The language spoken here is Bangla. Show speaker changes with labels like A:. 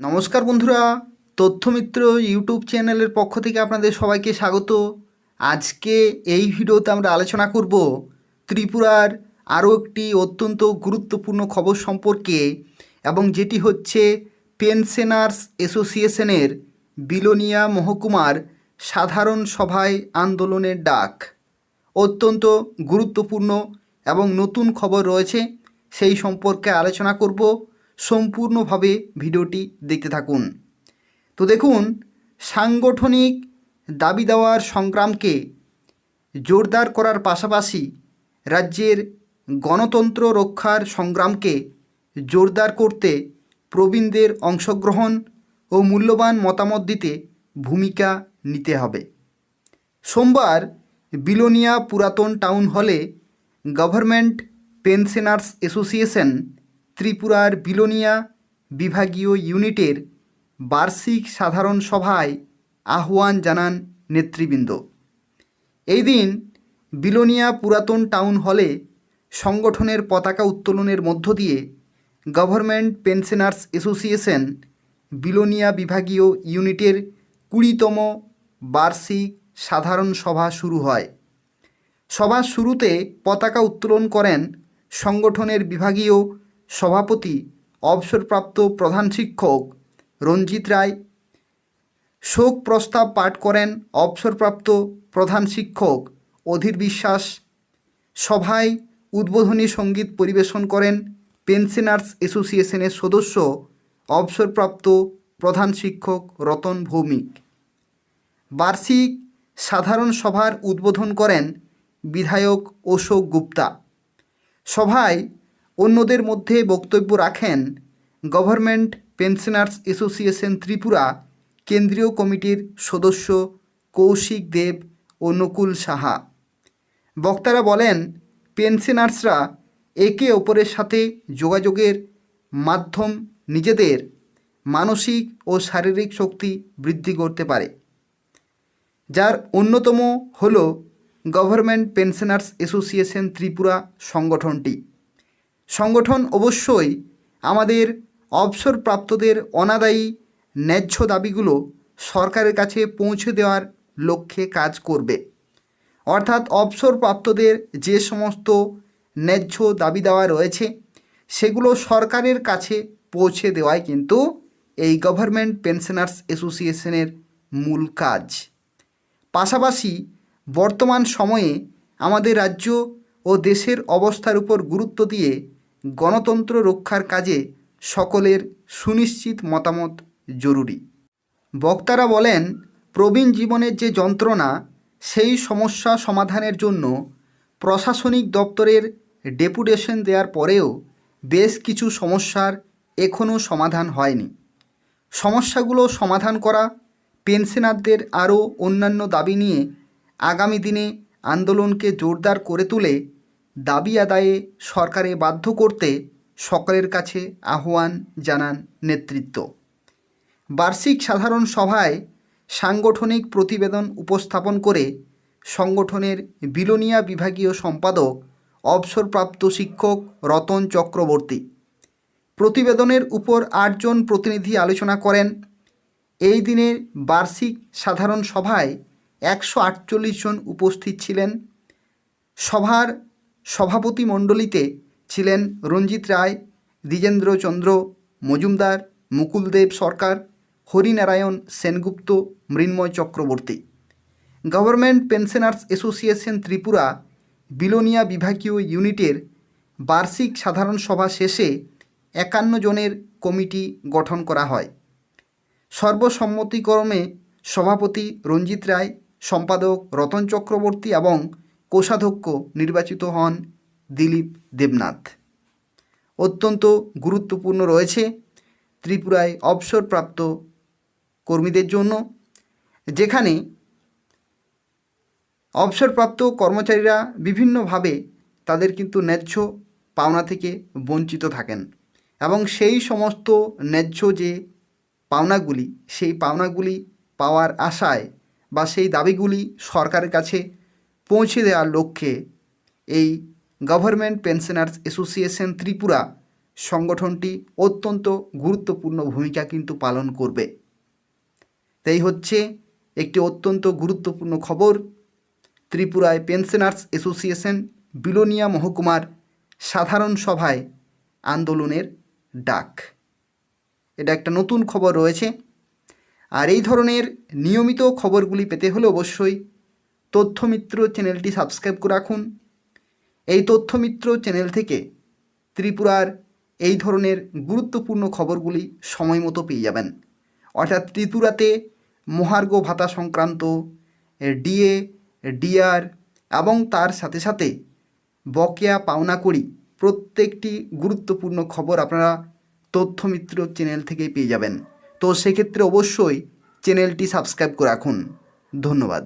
A: নমস্কার বন্ধুরা, তথ্যমিত্র ইউটিউব চ্যানেলের পক্ষ থেকে আপনাদের সবাইকে স্বাগত। আজকে এই ভিডিওতে আমরা আলোচনা করব ত্রিপুরার আরও একটি অত্যন্ত গুরুত্বপূর্ণ খবর সম্পর্কে এবং যেটি হচ্ছে পেনশনার্স অ্যাসোসিয়েশনের বিলোনিয়া মহকুমার সাধারণ সভায় আন্দোলনের ডাক। অত্যন্ত গুরুত্বপূর্ণ এবং নতুন খবর রয়েছে, সেই সম্পর্কে আলোচনা করব। সম্পূর্ণভাবে ভিডিওটি দেখতে থাকুন। তো দেখুন, সাংগঠনিক দাবি দেওয়ার সংগ্রামকে জোরদার করার পাশাপাশি রাজ্যের গণতন্ত্র রক্ষার সংগ্রামকে জোরদার করতে প্রবীণদের অংশগ্রহণ ও মূল্যবান মতামত দিতে ভূমিকা নিতে হবে। সোমবার বিলোনিয়া পুরাতন টাউন হলে গভর্নমেন্ট পেনশনার্স অ্যাসোসিয়েশন ত্রিপুরার বিলোনিয়া বিভাগীয় ইউনিটের বার্ষিক সাধারণ সভায় আহ্বান জানান নেতৃবৃন্দ। এই দিন বিলোনিয়া পুরাতন টাউন হলে সংগঠনের পতাকা উত্তোলনের মধ্য দিয়ে গভর্নমেন্ট পেনশনার্স অ্যাসোসিয়েশন বিলোনিয়া বিভাগীয় ইউনিটের কুড়িতম বার্ষিক সাধারণ সভা শুরু হয়। সভার শুরুতে পতাকা উত্তোলন করেন সংগঠনের বিভাগীয় সভাপতি, অবসরপ্রাপ্ত প্রধান শিক্ষক রঞ্জিত রায়। শোক প্রস্তাব পাঠ করেন অবসরপ্রাপ্ত প্রধান শিক্ষক অধীর বিশ্বাস। সভায় উদ্বোধনী সংগীত পরিবেশন করেন পেনশনার্স অ্যাসোসিয়েশনের সদস্য অবসরপ্রাপ্ত প্রধান শিক্ষক রতন ভৌমিক। বার্ষিক সাধারণ সভার উদ্বোধন করেন বিধায়ক অশোক গুপ্তা। সভায় অন্যদের মধ্যে বক্তব্য রাখেন গভর্নমেন্ট পেনশনার্স অ্যাসোসিয়েশন ত্রিপুরা, কেন্দ্রীয় কমিটির সদস্য কৌশিক দেব ও নকুল সাহা। বক্তারা বলেন, পেনশনার্সরা একে অপরের সাথে যোগাযোগের মাধ্যম নিজেদের মানসিক ও শারীরিক শক্তি বৃদ্ধি করতে পারে। যার অন্যতম হল গভর্নমেন্ট পেনশনার্স অ্যাসোসিয়েশন ত্রিপুরা সংগঠনটি। সংগঠন অবশ্যই আমাদের অবসরপ্রাপ্তদের অনাদায়ী ন্যায্য দাবিগুলো সরকারের কাছে পৌঁছে দেওয়ার লক্ষ্যে কাজ করবে। অর্থাৎ অবসরপ্রাপ্তদের যে সমস্ত ন্যায্য দাবি দেওয়া রয়েছে, সেগুলো সরকারের কাছে পৌঁছে দেওয়াই কিন্তু এই গভর্নমেন্ট পেনশনার্স অ্যাসোসিয়েশনের মূল কাজ। পাশাপাশি বর্তমান সময়ে আমাদের রাজ্য ও দেশের অবস্থার উপর গুরুত্ব দিয়ে গণতন্ত্র রক্ষার কাজে সকলের সুনিশ্চিত মতামত জরুরি। বক্তারা বলেন, প্রবীণ জীবনের যে যন্ত্রণা, সেই সমস্যা সমাধানের জন্য প্রশাসনিক দপ্তরের ডেপুটেশন দেওয়ার পরেও বেশ কিছু সমস্যার এখনও সমাধান হয়নি। সমস্যাগুলো সমাধান করা, পেনশনারদের আরও অন্যান্য দাবি নিয়ে আগামী দিনে আন্দোলনকে জোরদার করে তুলে দাবি আদায়ে সরকারে বাধ্য করতে সকলের কাছে আহ্বান জানান নেতৃত্ব। বার্ষিক সাধারণ সভায় সাংগঠনিক প্রতিবেদন উপস্থাপন করে সংগঠনের বিলোনিয়া বিভাগীয় সম্পাদক, অবসরপ্রাপ্ত শিক্ষক রতন চক্রবর্তী। প্রতিবেদনের উপর আটজন প্রতিনিধি আলোচনা করেন। এই দিনের বার্ষিক সাধারণ সভায় একশো আটচল্লিশ জন উপস্থিত ছিলেন। সভার সভাপতি মণ্ডলীতে ছিলেন Ranjit Roy, Dwijendra Chandra, Majumdar Mukuldev Sarkar, Harinarayan Sengupta, Mrinmoy Chakraborty. Government pensioners association Tripura, Belonia বিভাগীয় ইউনিটের বার্ষিক সাধারণ সভা শেষে একান্ন জনের কমিটি গঠন করা হয়। সর্বসম্মতিক্রমে সভাপতি রঞ্জিত রায়, সম্পাদক রতন চক্রবর্তী এবং কোষাধ্যক্ষ নির্বাচিত হন দিলীপ দেবনাথ। অত্যন্ত গুরুত্বপূর্ণ রয়েছে ত্রিপুরায় অবসরপ্রাপ্ত কর্মীদের জন্য, যেখানে অবসরপ্রাপ্ত কর্মচারীরা বিভিন্নভাবে তাদের কিন্তু ন্যায্য পাওনা থেকে বঞ্চিত থাকেন এবং সেই সমস্ত ন্যায্য যে পাওনাগুলি, সেই পাওনাগুলি পাওয়ার আশায় বা সেই দাবিগুলি সরকারের কাছে পৌঁছে দেওয়ার লক্ষ্যে এই গভর্নমেন্ট পেনশনার্স অ্যাসোসিয়েশন ত্রিপুরা সংগঠনটি অত্যন্ত গুরুত্বপূর্ণ ভূমিকা কিন্তু পালন করবে। তাই হচ্ছে একটি অত্যন্ত গুরুত্বপূর্ণ খবর, ত্রিপুরায় পেনশনার্স অ্যাসোসিয়েশন বিলোনিয়া মহকুমার সাধারণ সভায় আন্দোলনের ডাক। এটা একটা নতুন খবর রয়েছে। আর এই ধরনের নিয়মিত খবরগুলি পেতে হলে অবশ্যই তথ্যমিত্র চ্যানেলটি সাবস্ক্রাইব করে রাখুন। এই তথ্যমিত্র চ্যানেল থেকে ত্রিপুরার এই ধরনের গুরুত্বপূর্ণ খবরগুলি সময় মতো পেয়ে যাবেন। অর্থাৎ ত্রিপুরাতে মহার্ঘ ভাতা সংক্রান্ত ডিএ, ডিআর এবং তার সাথে সাথে বকেয়া পাওনা করি প্রত্যেকটি গুরুত্বপূর্ণ খবর আপনারা তথ্যমিত্র চ্যানেল থেকেই পেয়ে যাবেন। তো সেক্ষেত্রে অবশ্যই চ্যানেলটি সাবস্ক্রাইব করে রাখুন। ধন্যবাদ।